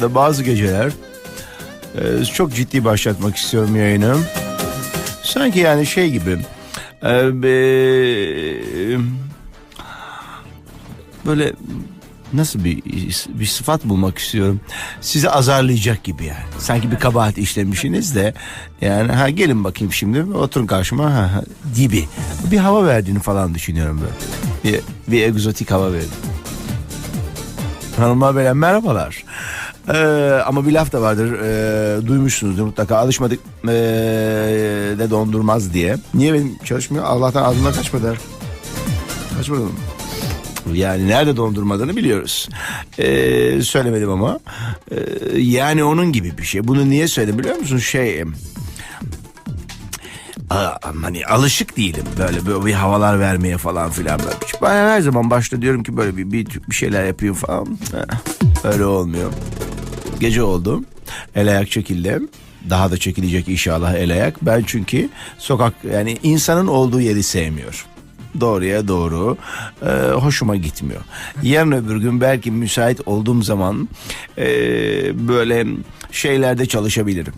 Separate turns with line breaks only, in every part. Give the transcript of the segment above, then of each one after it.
da bazı geceler e, çok ciddi başlatmak istiyorum yayını. Sanki yani şey gibi e, böyle nasıl bir bir sıfat bulmak istiyorum. Sizi azarlayacak gibi yani. Sanki bir kabahat işlemişsiniz de yani ha gelin bakayım şimdi oturun karşıma ha, ha, gibi. Bir hava verdiğini falan düşünüyorum böyle. Bir, bir egzotik hava verdi. Hanımlar beyler merhabalar. Ee, ama bir laf da vardır e, duymuşsunuzdur mutlaka alışmadık e, de dondurmaz diye. Niye benim çalışmıyor? Allah'tan ağzımdan kaçmadı. Kaçmadı mı? Yani nerede dondurmadığını biliyoruz. Ee, söylemedim ama. Ee, yani onun gibi bir şey. Bunu niye söyledim biliyor musun? Şey... Aa, hani alışık değilim böyle, böyle bir havalar vermeye falan filan böyle. Ben her zaman başta diyorum ki böyle bir, bir, bir şeyler yapayım falan. Öyle olmuyor. Gece oldu. El ayak çekildim. Daha da çekilecek inşallah el ayak. Ben çünkü sokak yani insanın olduğu yeri sevmiyorum. Doğruya doğru. Ee, hoşuma gitmiyor. Yarın öbür gün belki müsait olduğum zaman ee, böyle şeylerde çalışabilirim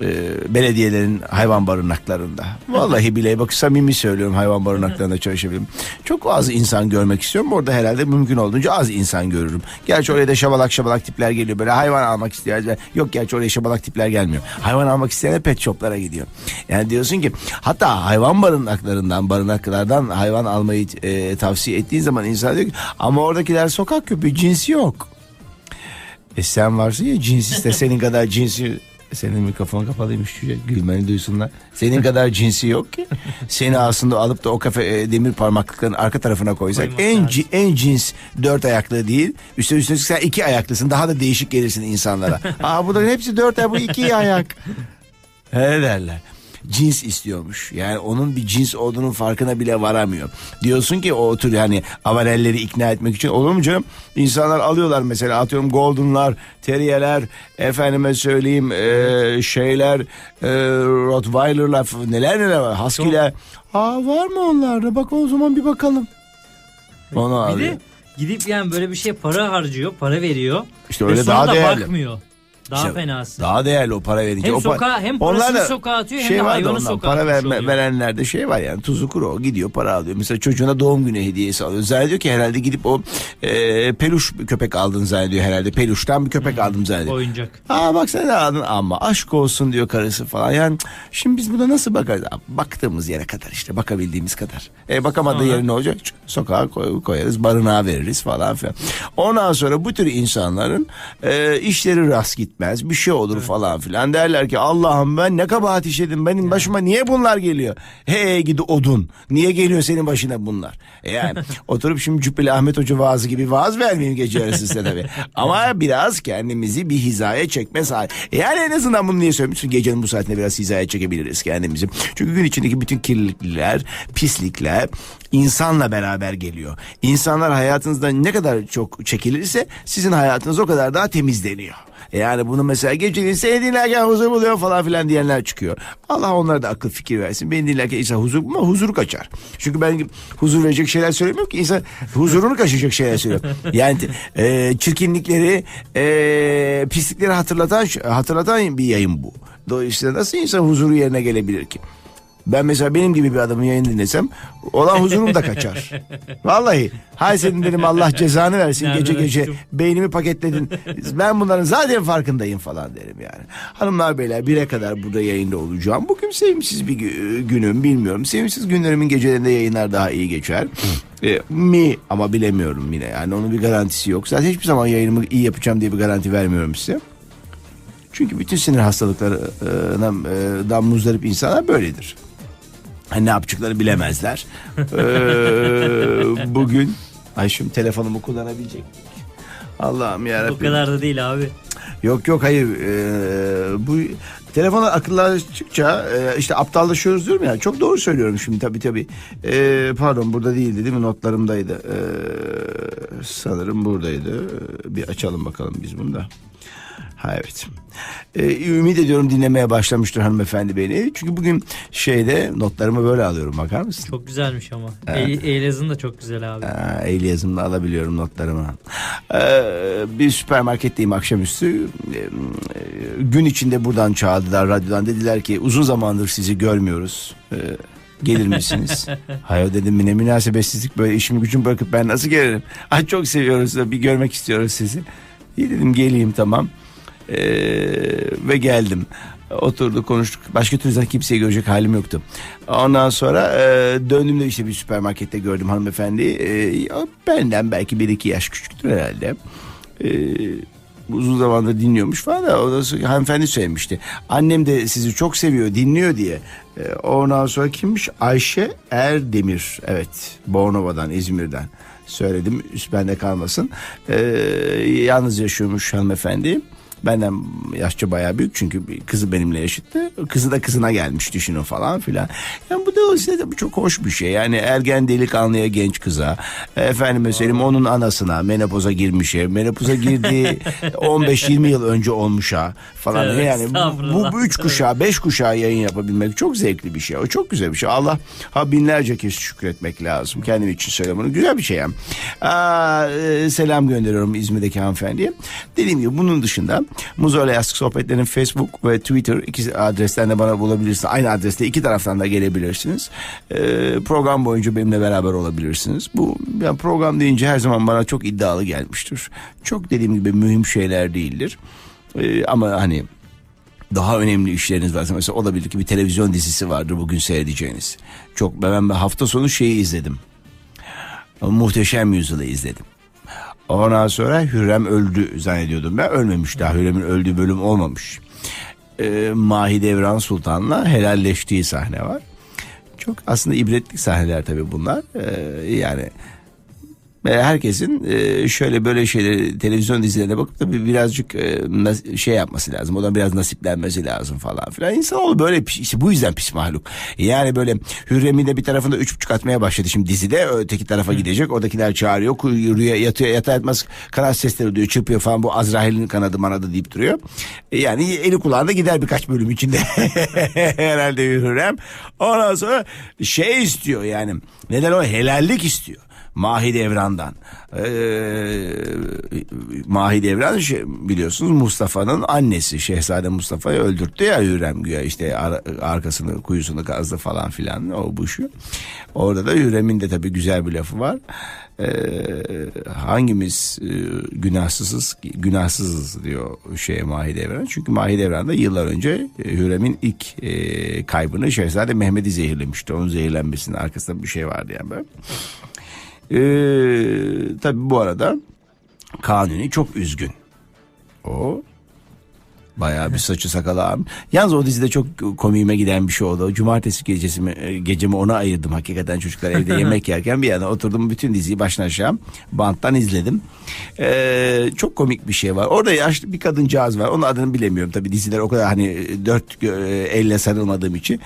e, belediyelerin hayvan barınaklarında. Vallahi bile bak samimi söylüyorum hayvan barınaklarında çalışabilirim. Çok az insan görmek istiyorum. Orada herhalde mümkün olduğunca az insan görürüm. Gerçi oraya da şabalak şabalak tipler geliyor. Böyle hayvan almak isteyen. Yok gerçi oraya şabalak tipler gelmiyor. Hayvan almak isteyen pet shoplara gidiyor. Yani diyorsun ki hatta hayvan barınaklarından barınaklardan hayvan almayı e, tavsiye ettiğin zaman insan diyor ki ama oradakiler sokak köpeği cinsi yok. E sen varsın ya cins iste senin kadar cinsi senin mikrofon kapalıymış cüce gülmeni duysunlar. Senin kadar cinsi yok ki. Seni aslında alıp da o kafe e, demir parmaklıkların arka tarafına koysak
Koymak
en ci- en cins dört ayaklı değil. Üstelik üstelik sen iki ayaklısın. Daha da değişik gelirsin insanlara. Aa bunların hepsi dört ayak bu iki ayak. He derler. Cins istiyormuş. Yani onun bir cins olduğunun farkına bile varamıyor. Diyorsun ki o tür yani avarelleri ikna etmek için olur mu canım? İnsanlar alıyorlar mesela atıyorum goldenlar, terrierler, efendime söyleyeyim e, şeyler, e, rottweiler'lar neler neler var. Husky'ler. Aa var mı onlarda? Bak o zaman bir bakalım. Onu
Bir
alıyor.
de gidip yani böyle bir şey para harcıyor, para veriyor.
İşte öyle daha
da
değerli.
bakmıyor. Daha
İşte
fenası.
Daha değerli o para verince.
Hem
o
sokağa- hem parasını sokağa atıyor, hem
şey
de
var da
hayvanı sokağa
Para verme,
oluyor.
verenlerde şey var yani tuzu kuru o gidiyor para alıyor. Mesela çocuğuna doğum günü hediyesi alıyor. Zannediyor ki herhalde gidip o e, peluş bir köpek aldın zannediyor herhalde. Peluştan bir köpek aldım zannediyor.
Oyuncak.
Aa bak sen ne aldın ama aşk olsun diyor karısı falan. Yani şimdi biz buna nasıl bakarız? Baktığımız yere kadar işte bakabildiğimiz kadar. E, bakamadığı
Sonra?
yeri ne olacak? Sokağa koy- koyarız barınağa veririz falan filan. Ondan sonra bu tür insanların e, işleri rast gitmez bir şey olur falan filan. Derler ki Allah'ım ben ne kabahat işledim benim başıma niye bunlar geliyor? He gidi odun niye geliyor senin başına bunlar? E yani oturup şimdi Cübbeli Ahmet Hoca vaazı gibi vaaz vermeyeyim gece yarısı size tabii. Ama biraz kendimizi bir hizaya çekme saat. Yani en azından bunu niye söylüyorsun? Gecenin bu saatinde biraz hizaya çekebiliriz kendimizi. Çünkü gün içindeki bütün kirlilikler, pislikler insanla beraber geliyor. İnsanlar hayatınızda ne kadar çok çekilirse sizin hayatınız o kadar daha temizleniyor. Yani bunu mesela geceliğin seni dinlerken huzur buluyor falan filan diyenler çıkıyor. Allah onlara da akıl fikir versin. Beni dinlerken insan huzur bulma huzuru kaçar. Çünkü ben huzur verecek şeyler söylemiyorum ki insan huzurunu kaçıracak şeyler söylüyor. Yani e, çirkinlikleri e, pislikleri hatırlatan hatırlatan bir yayın bu. Dolayısıyla nasıl insan huzuru yerine gelebilir ki? Ben mesela benim gibi bir adamın yayını dinlesem olan huzurum da kaçar. Vallahi hay senin dedim Allah cezanı versin gece gece beynimi paketledin. Ben bunların zaten farkındayım falan derim yani. Hanımlar beyler bire kadar burada yayında olacağım. Bugün sevimsiz bir gü- günüm bilmiyorum. Sevimsiz günlerimin gecelerinde yayınlar daha iyi geçer. E, mi ama bilemiyorum yine yani onun bir garantisi yok. Zaten hiçbir zaman yayınımı iyi yapacağım diye bir garanti vermiyorum size. Çünkü bütün sinir hastalıklarından muzdarip insanlar böyledir. Hani ne yapacaklarını bilemezler. Ee, bugün ay şimdi telefonumu kullanabilecek? Allah'ım yarabbim.
kadar da değil abi.
Yok yok hayır. Ee, bu telefonlar akıllaştıkça e, işte aptallaşıyoruz diyorum ya. Çok doğru söylüyorum şimdi tabii tabii. Ee, pardon burada değildi değil mi? Notlarımdaydı. Ee, sanırım buradaydı. Bir açalım bakalım biz bunu da. Ha evet. Ee, ümit ediyorum dinlemeye başlamıştır hanımefendi beni. Çünkü bugün şeyde notlarımı böyle alıyorum bakar mısın?
Çok güzelmiş ama. E- Eylez'in de çok güzel abi.
Aa, el yazımla alabiliyorum notlarımı. Ee, bir süpermarketteyim akşamüstü. Ee, gün içinde buradan çağırdılar radyodan. Dediler ki uzun zamandır sizi görmüyoruz. Ee, gelir misiniz? Hayır dedim ne münasebetsizlik böyle işimi gücümü bırakıp ben nasıl gelirim? Ay çok seviyoruz da bir görmek istiyoruz sizi. İyi dedim geleyim tamam. Ee, ve geldim. Oturduk konuştuk. Başka türlü zaten kimseyi görecek halim yoktu. Ondan sonra e, döndüğümde işte bir süpermarkette gördüm hanımefendiyi. E, o benden belki bir iki yaş küçüktür herhalde. E, uzun zamandır dinliyormuş falan da ondan sonra hanımefendi söylemişti. Annem de sizi çok seviyor dinliyor diye. E, ondan sonra kimmiş? Ayşe Erdemir. Evet Bornova'dan İzmir'den söyledim üst bende kalmasın. E, yalnız yaşıyormuş hanımefendi. Benden yaşça bayağı büyük çünkü kızı benimle yaşıttı. Kızı da kızına gelmiş düşünün falan filan. Yani bu da size de bu çok hoş bir şey. Yani ergen delikanlıya genç kıza. Efendime söyleyeyim onun anasına menopoza girmişe. Menopoza girdiği 15-20 yıl önce olmuşa falan.
Evet,
yani bu, bu üç kuşağı beş kuşağı yayın yapabilmek çok zevkli bir şey. O çok güzel bir şey. Allah ha binlerce kez şükretmek lazım. Kendim için söylüyorum bunu. Güzel bir şey yani. Aa, e, selam gönderiyorum İzmir'deki hanımefendiye. Dediğim gibi bunun dışında Muzo ile Yastık Sohbetleri'nin Facebook ve Twitter iki adresten de bana bulabilirsiniz. Aynı adreste iki taraftan da gelebilirsiniz. Ee, program boyunca benimle beraber olabilirsiniz. Bu yani program deyince her zaman bana çok iddialı gelmiştir. Çok dediğim gibi mühim şeyler değildir. Ee, ama hani daha önemli işleriniz varsa mesela olabilir ki bir televizyon dizisi vardır bugün seyredeceğiniz. Çok ben hafta sonu şeyi izledim. Muhteşem Yüzyıl'ı izledim. Ondan sonra Hürrem öldü zannediyordum ben. Ölmemiş daha Hürrem'in öldüğü bölüm olmamış. Ee, Mahidevran Sultan'la helalleştiği sahne var. Çok aslında ibretlik sahneler tabii bunlar. Ee, yani herkesin e, şöyle böyle şeyleri televizyon dizilerine bakıp da bir birazcık e, şey yapması lazım. Odan biraz nasiplenmesi lazım falan filan. İnsanoğlu böyle işte bu yüzden pis mahluk. Yani böyle Hürrem'in de bir tarafında üç buçuk atmaya başladı şimdi dizide. Öteki tarafa gidecek. Oradakiler çağırıyor. Yürüyor, yatıyor, yatağa yatmaz kanat sesleri duyuyor. Çırpıyor falan. Bu Azrail'in kanadı manadı deyip duruyor. E, Yani eli kulağında gider birkaç bölüm içinde. Herhalde Hürrem. Ondan sonra şey istiyor yani. Neden o helallik istiyor. Mahidevran'dan. Ee, Mahidevran şey, biliyorsunuz Mustafa'nın annesi. Şehzade Mustafa'yı öldürttü ya Hürrem güya işte ar- arkasını kuyusunu kazdı falan filan o bu şu. Orada da Hürrem'in de tabii güzel bir lafı var. Ee, hangimiz e, günahsızız günahsızız diyor şey Mahidevran. Çünkü Mahidevran da yıllar önce e, Hürrem'in ilk e, kaybını Şehzade Mehmet'i zehirlemişti. Onun zehirlenmesinin arkasında bir şey vardı yani böyle. Ee, tabii bu arada Kanuni çok üzgün. O bayağı bir saçı sakalı ağarmış. Yalnız o dizide çok komiğime giden bir şey oldu. Cumartesi gecesi mi, e, gecemi ona ayırdım. Hakikaten çocuklar evde yemek yerken bir yana oturdum bütün diziyi baştan aşağı banttan izledim. Ee, çok komik bir şey var. Orada yaşlı bir kadıncağız var. Onun adını bilemiyorum tabii diziler o kadar hani dört gö- elle sarılmadığım için.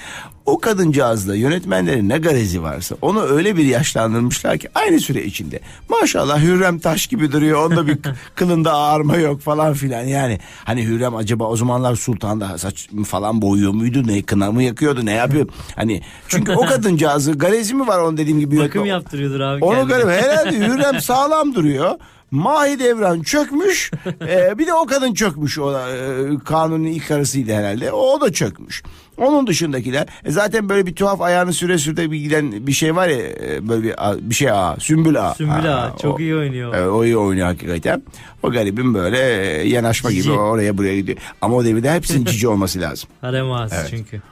O kadıncağızla yönetmenlerin ne garezi varsa onu öyle bir yaşlandırmışlar ki aynı süre içinde. Maşallah Hürrem taş gibi duruyor. Onda bir kılında ağarma yok falan filan. Yani hani Hürrem acaba o zamanlar sultanda saç falan boyuyor muydu? Ne kına mı yakıyordu? Ne yapıyor? Hani çünkü o kadıncağızı garezi mi var onun dediğim gibi.
Bakım
yönetmen-
yaptırıyordur abi
onu garip. Herhalde Hürrem sağlam duruyor. Mahidevran çökmüş. Ee, bir de o kadın çökmüş. O da, e, kanunun ilk karısıydı herhalde. O da çökmüş. Onun dışındakiler e, zaten böyle bir tuhaf ayağını süre süre bir giden bir şey var ya e, böyle bir, bir şey ağa. Sümbül ağa.
Sümbül Ağa çok
o-
iyi oynuyor.
Evet, o iyi oynuyor hakikaten. O garibin böyle e, yanaşma
Cici.
gibi oraya buraya gidiyor. Ama o devirde hepsinin cici olması lazım.
Harem ağası
Evet.
çünkü.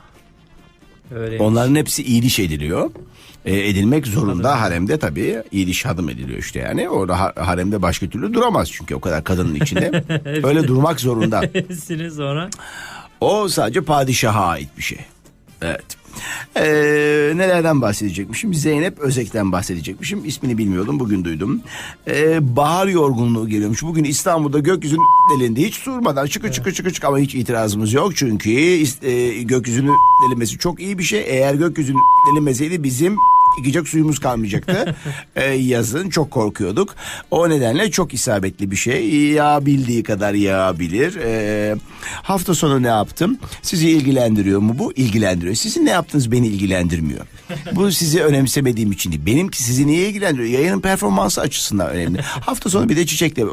Öyle.
Onların hepsi iyiliş ediliyor. E, edilmek zorunda haremde tabii iyiliş hadım ediliyor işte yani. Orada ha- haremde başka türlü duramaz çünkü o kadar kadının içinde. Öyle durmak zorunda.
Hepsini sonra
O sadece padişaha ait bir şey. Evet. Ee, nelerden bahsedecekmişim? Zeynep Özek'ten bahsedecekmişim. İsmini bilmiyordum. Bugün duydum. Ee, bahar yorgunluğu geliyormuş. Bugün İstanbul'da gökyüzünün delindi. Hiç durmadan çıkı çıkı çıkı çıkı ama hiç itirazımız yok. Çünkü e, gökyüzünün delinmesi çok iyi bir şey. Eğer gökyüzünün delinmeseydi bizim yiyecek suyumuz kalmayacaktı. Ee, yazın çok korkuyorduk. O nedenle çok isabetli bir şey. Yağabildiği kadar yağabilir. Ee, hafta sonu ne yaptım? Sizi ilgilendiriyor mu bu? İlgilendiriyor. Sizin ne yaptığınız beni ilgilendirmiyor. Bu sizi önemsemediğim için değil. Benimki sizi niye ilgilendiriyor? Yayının performansı açısından önemli. Hafta sonu bir de çiçekle e,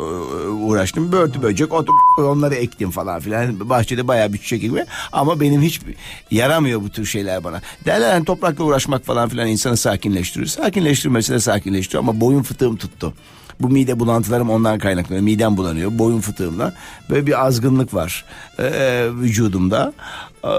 uğraştım. Börtü böcek, otu, onları ektim falan filan. Bahçede bayağı bir çiçek gibi. Ama benim hiç yaramıyor bu tür şeyler bana. Derler hani toprakla uğraşmak falan filan insanı sakinleştirir. Sakinleştirmesi de sakinleştiriyor ama boyun fıtığım tuttu. Bu mide bulantılarım ondan kaynaklanıyor. Midem bulanıyor. Boyun fıtığımla. Böyle bir azgınlık var ee, vücudumda. Ee,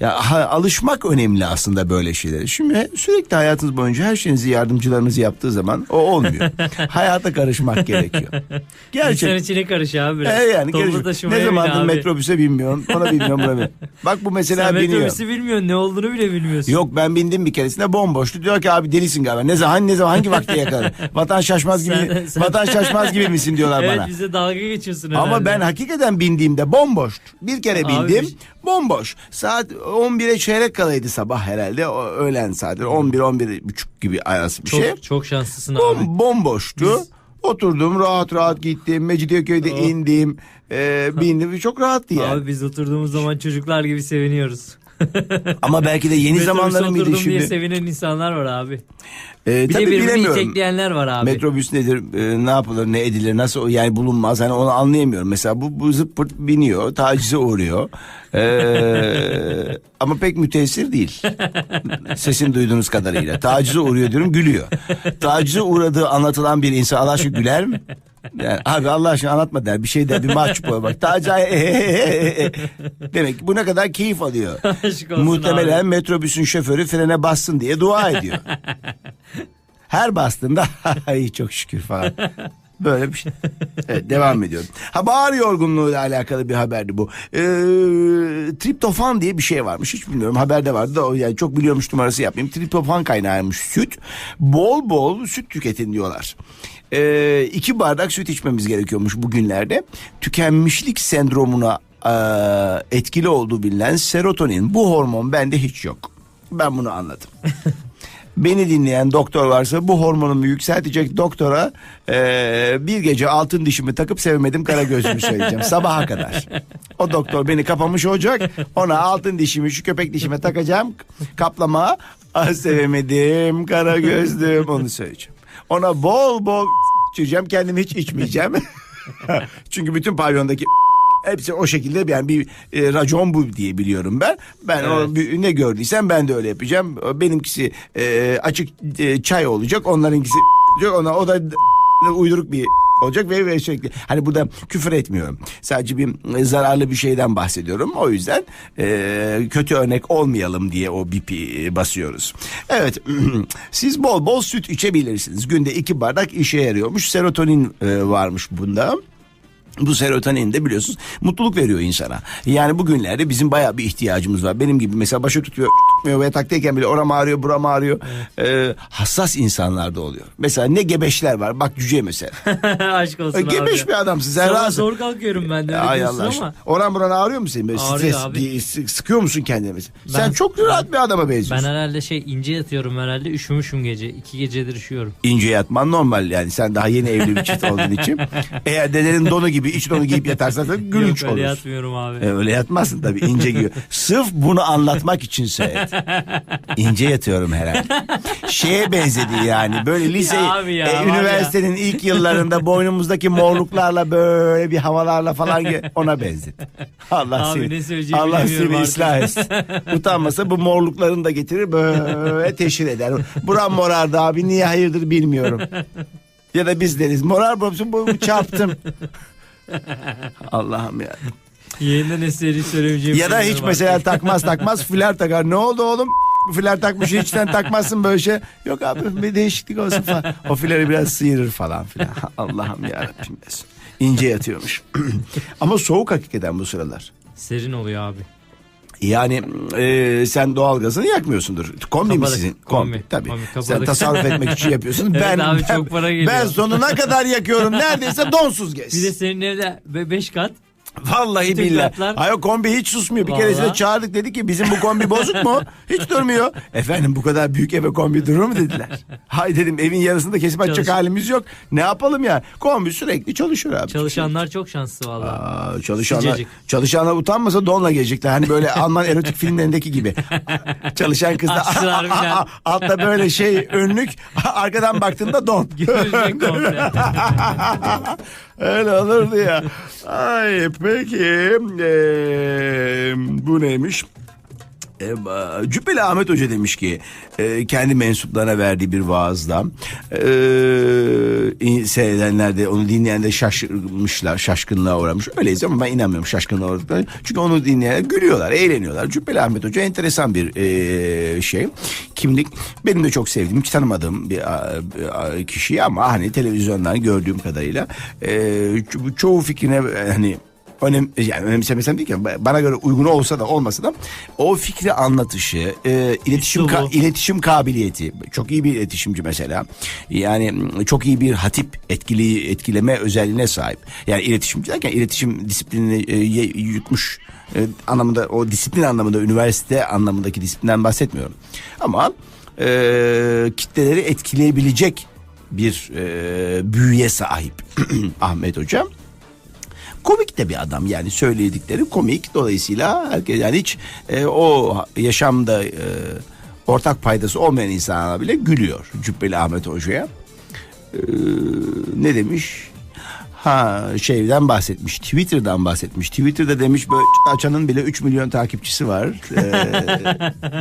ya ha- alışmak önemli aslında böyle şeylere. Şimdi sürekli hayatınız boyunca her şeyinizi yardımcılarınız yaptığı zaman o olmuyor. Hayata karışmak gerekiyor.
İnsan
Gerçek.
içine karış abi biraz.
E yani
taşımaya
Ne zamandır
abi.
metrobüse binmiyorsun. Ona bilmiyorum buna bilmiyorum. Bak bu mesela
Sen
biniyor.
metrobüsü bilmiyorsun ne olduğunu bile bilmiyorsun.
Yok ben bindim bir keresinde bomboştu. Diyor ki abi delisin galiba. Ne zaman ne zaman hangi vakte yakaladın? Vatan şaşmaz gibi
Sen- sen-
vatan şaşmaz gibi misin diyorlar
evet
bana.
bize dalga geçiyorsun
Ama
herhalde.
ben hakikaten bindiğimde bomboştu. Bir kere
Abi
bindim
bir-
bomboş. Saat 11'e çeyrek kalaydı sabah herhalde. O, öğlen saatleri 11-11 buçuk gibi arası bir
çok,
şey.
çok şanslısın abi.
Bom, bomboştu.
Biz-
Oturdum rahat rahat gittim. Mecidiyeköy'de
Oh.
indim. E, bindim. Çok rahattı yani.
Abi biz oturduğumuz zaman çocuklar gibi seviniyoruz.
Ama belki de yeni zamanları mıydı
oturdum diye
şimdi?
sevinen insanlar var abi.
E,
Bir
tabii
de birbirini itekleyenler var abi.
Metrobüs nedir, e, ne yapılır, ne edilir, nasıl yani bulunmaz hani onu anlayamıyorum. Mesela bu, bu zıp pırt biniyor, tacize uğruyor. Ee, ama pek müteessir değil. Sesin duyduğunuz kadarıyla. Tacize uğruyor diyorum gülüyor. Tacize uğradığı anlatılan bir insan Allah güler mi? Yani, abi Allah aşkına anlatma der bir şey der bir mahcup oluyor bak. Tacize demek ki bu ne kadar keyif alıyor.
Aşk olsun
Muhtemelen
abi.
metrobüsün şoförü frene bassın diye dua ediyor. Her bastığında ay çok şükür falan. Böyle bir şey. Evet, devam ediyorum. Ha bahar yorgunluğuyla alakalı bir haberdi bu. Ee, triptofan diye bir şey varmış. Hiç bilmiyorum. Haberde vardı da yani çok biliyormuş numarası yapmayayım. Triptofan kaynağıymış süt. Bol bol süt tüketin diyorlar. Ee, iki bardak süt içmemiz gerekiyormuş bugünlerde. Tükenmişlik sendromuna e, etkili olduğu bilinen serotonin. Bu hormon bende hiç yok. Ben bunu anladım. Beni dinleyen doktor varsa bu hormonumu yükseltecek doktora eee, bir gece altın dişimi takıp sevmedim kara gözümü söyleyeceğim sabaha kadar. O doktor beni kapamış olacak. Ona altın dişimi şu köpek dişime takacağım. Kaplama ah, sevemedim kara gözlüm onu söyleyeceğim. Ona bol bol içeceğim kendimi hiç içmeyeceğim. Çünkü bütün pavyondaki Hepsi o şekilde yani bir e, racon bu diye biliyorum ben. Ben o
Evet.
bir- ne gördüysem ben de öyle yapacağım. Benimkisi e, açık e, çay olacak. Onlarınkisi olacak. Ona o da uyduruk bir olacak ve, ve sürekli hani burada küfür etmiyorum. Sadece bir e, zararlı bir şeyden bahsediyorum. O yüzden e, kötü örnek olmayalım diye o bipi e, basıyoruz. Evet siz bol bol süt içebilirsiniz. Günde iki bardak işe yarıyormuş. Serotonin e, varmış bunda. Bu serotonin de biliyorsunuz mutluluk veriyor insana. Yani bugünlerde bizim bayağı bir ihtiyacımız var. Benim gibi mesela başı tutuyor, tutmuyor ve yataktayken bile oram ağrıyor, buram ağrıyor. Ee, hassas insanlarda oluyor. Mesela ne gebeşler var. Bak cüce mesela.
Aşk olsun
E,
abi.
Gebeş bir adamsın sen
Sabah
rahatsın.
zor kalkıyorum ben de öyle
Ay
diyorsun
Allah aşkına.
ama.
Oran buran ağrıyor mu senin? Böyle
Ağrıyor
stres,
abi.
gi- sık- sıkıyor musun kendini mesela? Sen
Ben-
çok rahat bir adama
Ben
benziyorsun.
herhalde şey ince yatıyorum herhalde üşümüşüm gece. iki gecedir üşüyorum.
İnce yatman normal yani. Sen daha yeni evli bir çift olduğun için. Eğer dedenin donu gibi iç donu giyip yatarsan da gülünç
Yok öyle
olursun.
yatmıyorum abi.
E, öyle yatmazsın tabii ince giyiyor. Sırf bunu anlatmak için söyledim. İnce yatıyorum herhalde. Şeye benzedi yani böyle lise
Ya abi ya,
e,
var
üniversitenin ilk yıllarında boynumuzdaki morluklarla böyle bir havalarla falan ge- ona benzedi. Allah
Abi
seni,
ne söyleyeceğimi
Allah
bilemiyorum
seni
artık.
ıslah etsin. Utanmasa bu morluklarını da getirir böyle teşhir eder. Buram morardı abi niye hayırdır bilmiyorum. Ya da biz deriz morar babacığım bu çarptım. Allah'ım ya.
Yayında ne seri söylemeyeceğim.
Ya da hiç mesela takmaz takmaz fler takar. Ne oldu oğlum? Fler takmış içten takmazsın böyle şey. Yok abi bir değişiklik olsun falan. O fleri biraz sıyırır falan filan. Allah'ım yarabbim. İnce yatıyormuş. Ama soğuk hakikaten bu sıralar.
Serin oluyor abi.
Yani e, sen doğalgazını yakmıyorsundur. Kombi mi
Kapadık.
sizin?
Kombi.
Tabii.
Kombi,
sen tasarruf etmek için yapıyorsun.
Evet
ben,
abi,
ben,
çok para geliyor.
ben sonuna kadar yakıyorum. Neredeyse donsuz gez.
Bir de senin evde 5 kat.
Vallahi billahi.
kartlar-
Ay o kombi hiç susmuyor. Bir keresinde
Vallahi.
çağırdık dedi ki bizim bu kombi bozuk mu? Hiç durmuyor. Efendim bu kadar büyük eve kombi durur mu dediler. Hay dedim evin yarısında kesip açacak
Çalış-
halimiz yok. Ne yapalım ya? Kombi sürekli çalışıyor abi.
Çalışanlar çok şanslı valla.
Aa, çalışanlar,
Sıcacık.
çalışanlar utanmasa donla gelecekler. Hani böyle Alman erotik filmlerindeki gibi. Çalışan kız da
Açtılar filan.
altta böyle şey önlük arkadan baktığında don.
Görecek komple.
Öyle olurdu ya. Ay peki eee, bu neymiş? E, Cübbeli Ahmet Hoca demiş ki e, kendi mensuplarına verdiği bir vaazda e, seyredenler de onu dinleyen de şaşırmışlar şaşkınlığa uğramış. Öyleyiz ama ben inanmıyorum şaşkınlığa uğradıklarına. Çünkü onu dinleyen gülüyorlar eğleniyorlar. Cübbeli Ahmet Hoca enteresan bir e, şey kimlik. Benim de çok sevdiğim hiç tanımadığım bir, kişi ama hani televizyondan gördüğüm kadarıyla e, ço- çoğu fikrine hani önem yani önemsemesem değil ki bana göre uygun olsa da olmasa da o fikri anlatışı, e, iletişim ka- iletişim kabiliyeti çok iyi bir iletişimci mesela. Yani çok iyi bir hatip etkili etkileme özelliğine sahip. Yani iletişimci derken iletişim disiplinini e, yutmuş e, anlamında o disiplin anlamında üniversite anlamındaki disiplinden bahsetmiyorum. Ama e, kitleleri etkileyebilecek bir e, büyüye sahip Ahmet Hocam komik de bir adam yani söyledikleri komik dolayısıyla herkes yani hiç e, o yaşamda e, ortak paydası olmayan insanlar bile gülüyor Cübbeli Ahmet Hoca'ya. E, ne demiş? Ha şeyden bahsetmiş Twitter'dan bahsetmiş. Twitter'da demiş böyle açanın bile 3 milyon takipçisi var. E,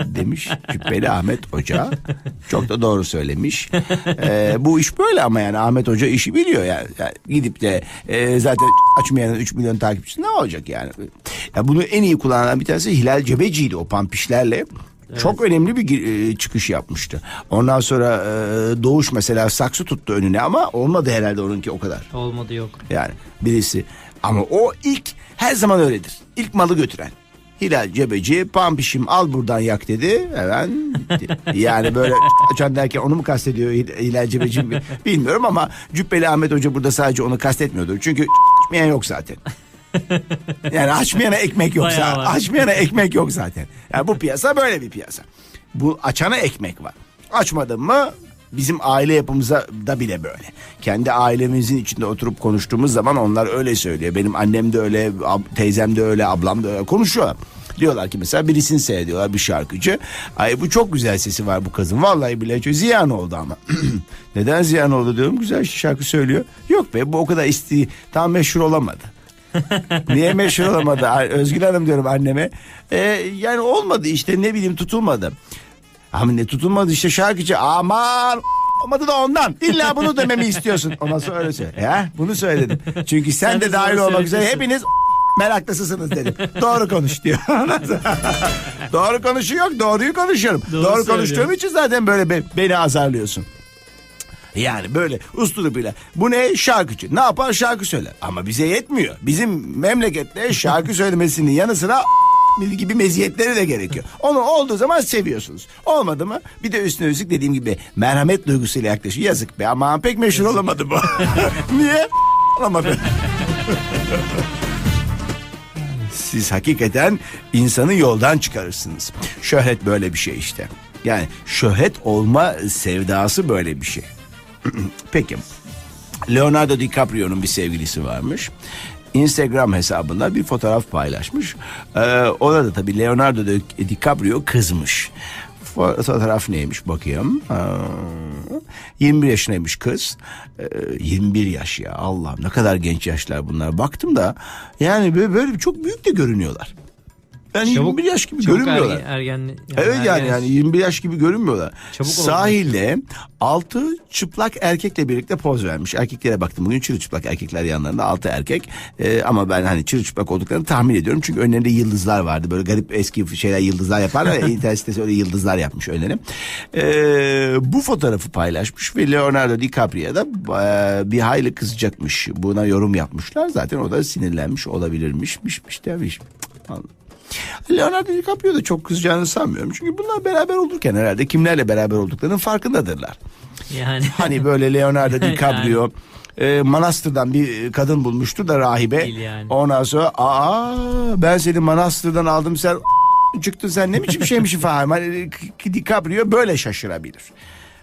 demiş Cübbeli Ahmet Hoca. Çok da doğru söylemiş. E, bu iş böyle ama yani Ahmet Hoca işi biliyor yani, Yani gidip de e, zaten açmayanın 3 milyon takipçisi ne olacak yani? Ya bunu en iyi kullanan bir tanesi Hilal Cebeci'ydi o pampişlerle çok önemli bir e, çıkış yapmıştı. Ondan sonra e, Doğuş mesela saksı tuttu önüne ama olmadı herhalde onunki o kadar.
Olmadı yok.
Yani birisi ama o ilk her zaman öyledir. İlk malı götüren. Hilal Cebeci pampişim al buradan yak dedi. Hemen. Yani böyle açan derken onu mu kastediyor Hil- Hilal Cebeci bi- bilmiyorum ama Cübbeli Ahmet Hoca burada sadece onu kastetmiyordur. Çünkü yok zaten. Yani açmayana ekmek yok
Bayağı var.
Açmayana ekmek yok zaten. Yani bu piyasa böyle bir piyasa. Bu açana ekmek var. Açmadın mı bizim aile yapımıza da bile böyle. Kendi ailemizin içinde oturup konuştuğumuz zaman onlar öyle söylüyor. Benim annem de öyle, teyzem de öyle, ablam da öyle konuşuyor. Diyorlar ki mesela birisini seyrediyorlar bir şarkıcı. Ay bu çok güzel sesi var bu kızın. Vallahi bile ziyan oldu ama. Neden ziyan oldu diyorum. Güzel şarkı söylüyor. Yok be bu o kadar isti tam meşhur olamadı. Niye meşhur olamadı? Ay, Özgür Hanım diyorum anneme. Ee, yani olmadı işte ne bileyim tutulmadı. Ama ne tutulmadı işte şarkıcı aman olmadı da ondan. İlla bunu dememi istiyorsun. Ondan sonra öyle söyle. Ya, bunu söyledim. Çünkü sen,
Sen
de dahil olmak üzere hepiniz meraklısısınız dedim. Doğru konuş diyor. Doğru konuşuyor yok. Doğruyu konuşuyorum.
Doğru
Doğru, konuştuğum için zaten böyle be- beni azarlıyorsun. Yani böyle usturupuyla. Bu ne? Şarkıcı. Ne yapar? Şarkı söyler. Ama bize yetmiyor. Bizim memlekette şarkı söylemesinin yanı sıra gibi meziyetleri de gerekiyor. Onu olduğu zaman seviyorsunuz. Olmadı mı? Bir de üstüne üstlük dediğim gibi merhamet duygusuyla yaklaşıyor. Yazık be ama pek meşhur olamadı bu. Niye? Olamadı. Siz hakikaten insanı yoldan çıkarırsınız. Şöhret böyle bir şey işte. Yani şöhret olma sevdası böyle bir şey. Peki. Leonardo DiCaprio'nun bir sevgilisi varmış. Instagram hesabında bir fotoğraf paylaşmış. Ee, ona da tabii Leonardo Di- DiCaprio kızmış. Fo- Fotoğraf neymiş bakayım. Aa, 21 yaşındaymış kız. Ee, 21 yaş ya Allah'ım ne kadar genç yaşlar bunlar. Baktım da yani böyle, böyle çok büyük de görünüyorlar. Yani 21 yaş gibi
çabuk
görünmüyorlar.
ergen, ergen, yani
Evet yani
ergen-
yani 21 yaş gibi görünmüyorlar.
Çabuk oldu.
Sahilde altı çıplak erkekle birlikte poz vermiş. Erkeklere baktım bugün çırılçıplak erkekler yanlarında altı erkek. Ee, ama ben hani çırılçıplak olduklarını tahmin ediyorum. Çünkü önlerinde yıldızlar vardı. Böyle garip eski şeyler yıldızlar yaparlar. ya, İnternet sitesi öyle yıldızlar yapmış önlerine. Ee, bu fotoğrafı paylaşmış ve Leonardo DiCaprio da e, bir hayli kızacakmış. Buna yorum yapmışlar. Zaten o da sinirlenmiş olabilirmişmiş demiş. Allah. Leonardo DiCaprio da çok kızacağını sanmıyorum. Çünkü bunlar beraber olurken herhalde kimlerle beraber olduklarının farkındadırlar.
Yani
Hani böyle Leonardo DiCaprio e, manastırdan bir kadın bulmuştur da rahibe.
Değil yani.
Ondan sonra aa ben seni manastırdan aldım sen çıktın sen ne biçim şeymişsin falan. Hani DiCaprio böyle şaşırabilir.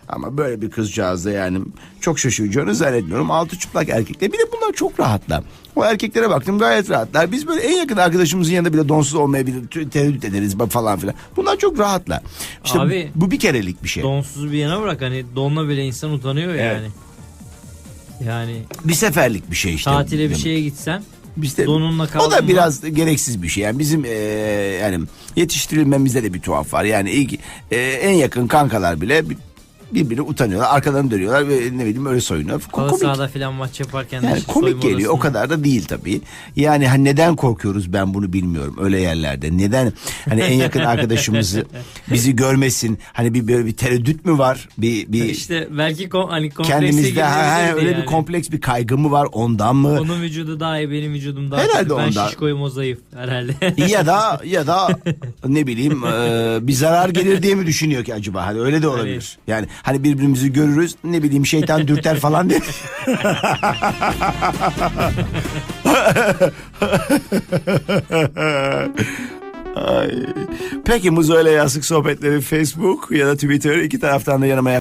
Ama böyle bir kızcağız da yani çok şaşıracağını zannetmiyorum. Altı çıplak erkekler. Bir de bunlar çok rahatlar. O erkeklere baktım gayet rahatlar. Biz böyle en yakın arkadaşımızın yanında bile donsuz olmaya bile te- tereddüt ederiz falan filan. Bunlar çok rahatlar. İşte
Abi,
bu, bu bir kerelik bir şey.
Donsuz bir yana bırak hani donla bile insan utanıyor
Evet.
yani. Yani
bir seferlik bir şey işte.
tatile bir şeye gitsen
Bizde
donunla
o
kaldın
da
mı?
biraz gereksiz bir şey. Yani bizim eee, yani yetiştirilmemizde de bir tuhaf var. Yani ilk eee, en yakın kankalar bile bir- birbirine utanıyorlar. Arkadan dönüyorlar ve ne bileyim öyle soyunuyor.
halı
Komik.
sahada filan maç yaparken
Yani komik geliyor. O
odasında-
kadar da değil tabii. Yani hani neden korkuyoruz ben bunu bilmiyorum öyle yerlerde. Neden hani en yakın arkadaşımızı bizi görmesin. Hani bir böyle bir tereddüt mü var? Bir bir
İşte belki kom- hani
kendimizde ha, ha, öyle
yani.
bir kompleks bir kaygı mı var ondan mı?
Onun vücudu daha iyi benim vücudum daha
Herhalde
kötü. Ben
ondan.
şişkoyum o zayıf herhalde.
ya da ya da ne bileyim e, bir zarar gelir diye mi düşünüyor ki acaba? Hani öyle de olabilir. Yani hani birbirimizi görürüz ne bileyim şeytan dürter falan diye. Ay. Peki Muzo ile Yasık Sohbetleri Facebook ya da Twitter iki taraftan da yanıma